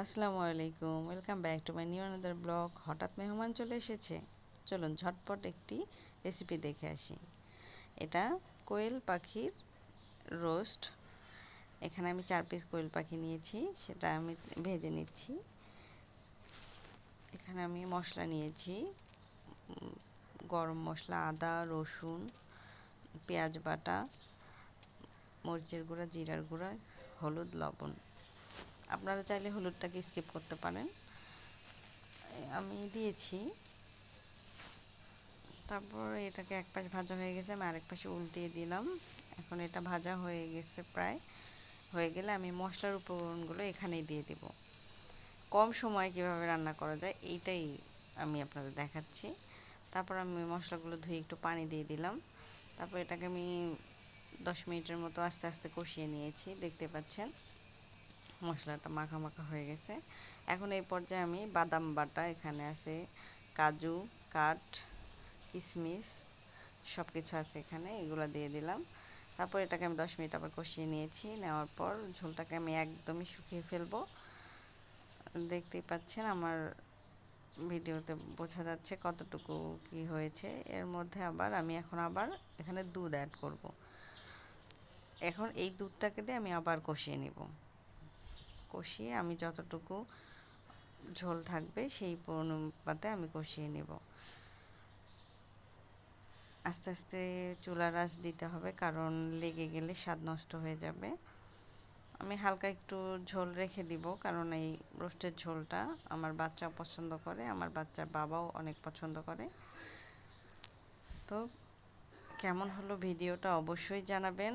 আসসালামু আলাইকুম, welcome back to my new another vlog. হঠাৎ মেহমান চলে এসেছে। চলুন ঝটপট একটি রেসিপি দেখে আসি। এটা কোয়েল পাখির রোস্ট এখানে আমি চার পিস কোয়েল পাখি নিয়েছি, সেটা আমি ভেজে নিচ্ছি। এখানে আমি মশলা নিয়েছি, গরম মশলা, আদা, রসুন, পেঁয়াজ বাটা, মরিচের গুঁড়া, জিরার গুঁড়া, হলুদ, লবণ। আপনারা চাইলে হলুদটাকে স্কিপ করতে পারেন। আমি দিয়েছি। তারপর এটাকে এক পাশ ভাজা হয়ে গেছে, আমি আরেক পাশে উল্টিয়ে দিলাম। এখন এটা ভাজা হয়ে গেছে প্রায়। হয়ে গেলে আমি মশলার উপকরণগুলো এখানেই দিয়ে দিব। কম সময়ে কীভাবে রান্না করা যায়, এইটাই আমি আপনাদের দেখাচ্ছি। তারপর আমি মশলাগুলো ধুয়ে একটু পানি দিয়ে দিলাম। তারপর এটাকে আমি দশ মিনিটের মতো আস্তে আস্তে কষিয়ে নিয়েছি, দেখতে পাচ্ছেন। মশলাটা মাখা মাখা হয়ে গেছে। এখন এই পর্যায়ে আমি বাদাম বাটা এখানে আছে, কাজু, কাঠ কিশমিশ সব কিছু আছে এখানে, এগুলো দিয়ে দিলাম। তারপর এটাকে আমি দশ মিনিট আবার কষিয়ে নিয়েছি, নেওয়ার পর ঝোলটাকে আমি একদমই শুকিয়ে ফেলব। দেখতেই পাচ্ছেন আমার ভিডিওতে বোঝা যাচ্ছে কতটুকু কি হয়েছে। এর মধ্যে আবার আমি এখন আবার এখানে দুধ অ্যাড করব। এখন এই দুধটাকে দিয়ে আমি আবার কষিয়ে নেব। কষিয়ে আমি যতটুকু ঝোল থাকবে সেই অনুপাতে আমি কষিয়ে নেব। আস্তে আস্তে চুলার আঁচ দিতে হবে কারণ লেগে গেলে স্বাদ নষ্ট হয়ে যাবে। আমি হালকা একটু ঝোল রেখে দিব কারণ এই রোস্টের ঝোলটা আমার বাচ্চা পছন্দ করে, আমার বাচ্চার বাবাও অনেক পছন্দ করে। তো কেমন হলো ভিডিওটা অবশ্যই জানাবেন।